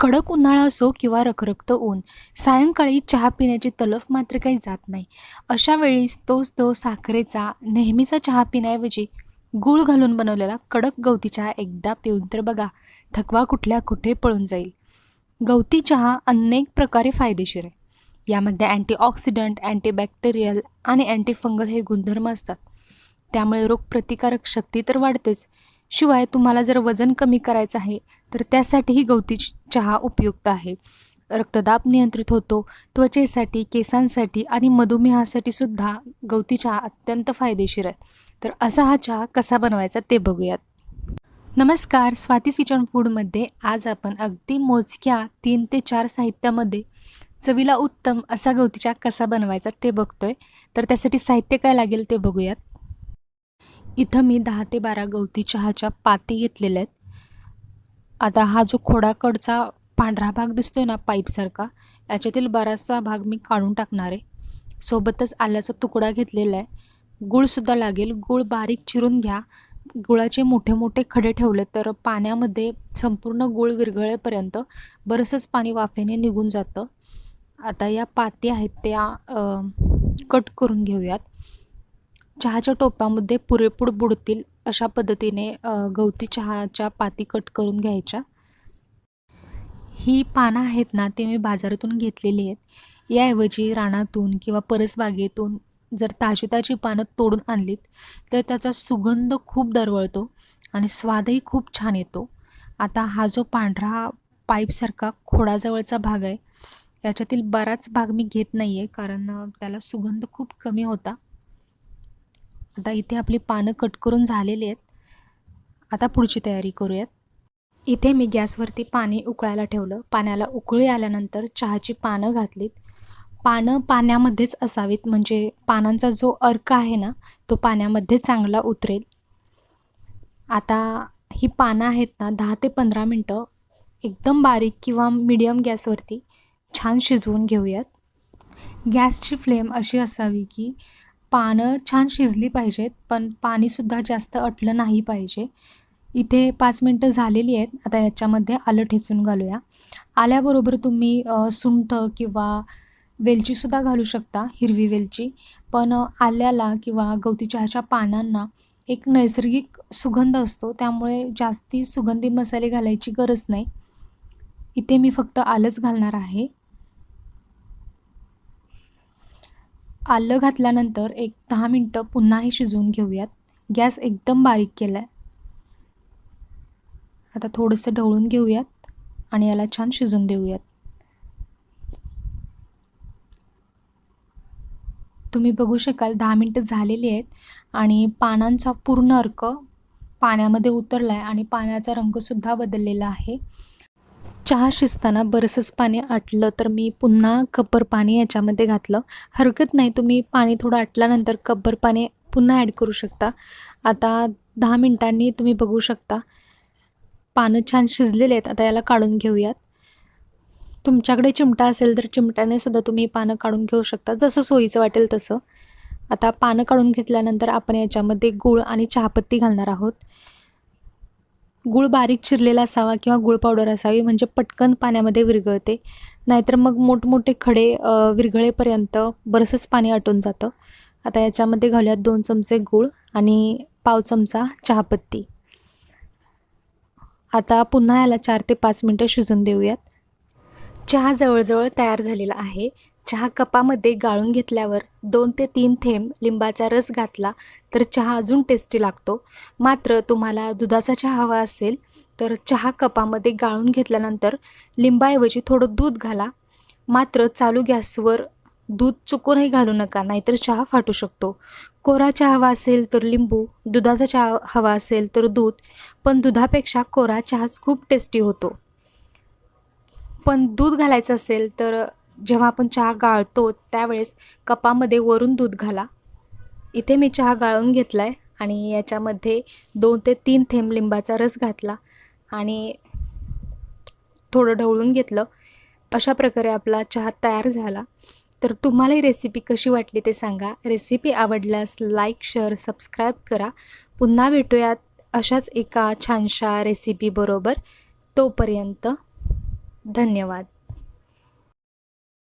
कडक उन्हाळा असो किंवा रखरखतं ऊन सायंकाळी चहा पिण्याची तलफ मात्र काही जात नाही. अशा वेळीस तोच तो साखरेचा नेहमीचा चहा पिण्याऐवजी गूळ घालून बनवलेला कडक गवती चहा एकदा पिऊन तर बघा थकवा कुठल्या कुठे पळून जाईल. गवती चहा अनेक प्रकारे फायदेशीर आहे. यामध्ये अँटीऑक्सिडंट अँटीबॅक्टेरियल आणि अँटीफंगल हे गुणधर्म असतात. त्यामुळे रोगप्रतिकारक शक्ती तर वाढतेच. शिवाय तुम्हाला जर वजन कमी करायचं आहे तर त्यासाठीही गवती चहा उपयुक्त आहे. रक्तदाब नियंत्रित होतो. त्वचेसाठी केसांसाठी आणि मधुमेहासाठी सुद्धा गवती चहा अत्यंत फायदेशीर आहे. तर असा हा चहा कसा बनवायचा ते बघूयात. नमस्कार स्वाती किचन फूडमध्ये आज आपण अगदी मोजक्या तीन ते चार साहित्यामध्ये चवीला उत्तम असा गवती चहा कसा बनवायचा ते बघतोय. तर त्यासाठी साहित्य काय लागेल ते बघूयात. इथं मी दहा ते बारा गवती चहाच्या पाती घेतलेल्या आहेत. आता हा जो खोडाकडचा पांढरा भाग दिसतोय ना पाईपसारखा याच्यातील बराचसा भाग मी काढून टाकणार आहे. सोबतच आल्याचा तुकडा घेतलेला आहे. गूळसुद्धा लागेल. गूळ बारीक चिरून घ्या. गुळाचे मोठे मोठे खडे ठेवले तर पाण्यामध्ये संपूर्ण गूळ विरघळेपर्यंत बरंचसंच पाणी वाफेने निघून जातं. आता या पाती आहेत त्या कट करून घेऊयात. चहाच्या टोपामध्ये पुरेपूर बुडतील अशा पद्धतीने गवती चहाच्या पाती कट करून घ्यायच्या. ही पानं आहेत ना ते मी बाजारातून घेतलेली आहेत. याऐवजी रानातून किंवा परसबागेतून जर ताजी ताजी पानं तोडून आणलीत तर त्याचा सुगंध खूप दरवळतो आणि स्वादही खूप छान येतो. आता हा जो पांढरा पाईपसारखा खोडाजवळचा भाग आहे याच्यातील बराच भाग मी घेत नाही आहे कारण त्याला सुगंध खूप कमी होता. आता इथे आपली पानं कट करून झालेली आहेत. आता पुढची तयारी करूयात. इथे मी गॅसवरती पाणी उकळायला ठेवलं. पाण्याला उकळी आल्यानंतर चहाची पानं घातलीत. पानं पाण्यामध्येच असावीत म्हणजे पानांचा जो अर्क आहे ना तो पाण्यामध्ये चांगला उतरेल. आता ही पानं आहेत ना दहा ते पंधरा मिनटं एकदम बारीक किंवा मीडियम गॅसवरती छान शिजवून घेऊयात. गॅसची फ्लेम अशी असावी की पानं छान शिजली पाहिजेत पण पाणीसुद्धा जास्त अटलं नाही पाहिजे. इथे पाच मिनटं झालेली आहेत आता याच्यामध्ये आलं ठेचून घालूया. आल्याबरोबर तुम्ही सुंठ किंवा वेलचीसुद्धा घालू शकता हिरवी वेलची. पण आल्याला किंवा गवती चहाच्या पानांना एक नैसर्गिक सुगंध असतो त्यामुळे जास्ती सुगंधी मसाले घालायची गरज नाही. इथे मी फक्त आलंच घालणार आहे. आलं घातल्यानंतर एक दहा मिनटं पुन्हा हे शिजवून घेऊयात. गॅस एकदम बारीक केला आहे आता थोडंसं ढवळून घेऊयात आणि याला छान शिजून देऊयात. तुम्ही बघू शकाल दहा मिनटं झालेली आहेत आणि पानांचा पूर्ण अर्क पाण्यामध्ये उतरला आहे आणि पाण्याचा रंगसुद्धा बदललेला आहे. चहा शिजताना बरंचंच पाणी आटलं तर मी पुन्हा कप्पर पाणी याच्यामध्ये घातलं. हरकत नाही तुम्ही पाणी थोडं आटल्यानंतर कप्पर पाणी पुन्हा ॲड करू शकता. आता दहा मिनटांनी तुम्ही बघू शकता. पानं छान शिजलेले आहेत आता याला काढून घेऊयात. तुमच्याकडे चिमटा असेल तर चिमट्याने सुद्धा तुम्ही पानं काढून घेऊ शकता. जसं सोयीचं वाटेल तसं. आता पानं काढून घेतल्यानंतर आपण याच्यामध्ये गूळ आणि चहापत्ती घालणार आहोत. गूळ बारीक चिरलेला असावा किंवा गूळ पावडर असावी म्हणजे पटकन पाण्यामध्ये विरघळते. नाहीतर मग मोठमोठे खडे विरघळेपर्यंत बरंचंच पाणी आटून जातं. आता याच्यामध्ये घालूयात दोन चमचे गूळ आणि पाव चमचा चहापत्ती. आता पुन्हा याला चार ते पाच मिनटं शिजून देऊयात. चहा जवळजवळ तयार झालेला आहे. चहा कपामध्ये गाळून घेतल्यावर दोन ते तीन थेंब लिंबाचा रस घातला तर चहा अजून टेस्टी लागतो. मात्र तुम्हाला दुधाचा चहा हवा असेल तर चहा कपामध्ये गाळून घेतल्यानंतर लिंबाऐवजी थोडं दूध घाला. मात्र चालू गॅसवर दूध चुकूनही घालू नका नाहीतर चहा फाटू शकतो. कोरा चहा हवा असेल तर लिंबू दुधाचा चहा हवा असेल तर दूध पण दुधापेक्षा कोरा चहाच खूप टेस्टी होतो. पण दूध घालायचं असेल तर जेव्हा आपण चहा गाळतो त्यावेळेस कपामध्ये वरून दूध घाला. इथे मी चहा गाळून घेतला आहे आणि याच्यामध्ये दोन ते तीन थेंब लिंबाचा रस घातला आणि थोडं ढवळून घेतलं. अशा प्रकारे आपला चहा तयार झाला. तर तुम्हाला ही रेसिपी कशी वाटली ते सांगा. रेसिपी आवडल्यास लाईक शेअर सबस्क्राईब करा. पुन्हा भेटूयात अशाच एका छानशा रेसिपीबरोबर तोपर्यंत धन्यवाद.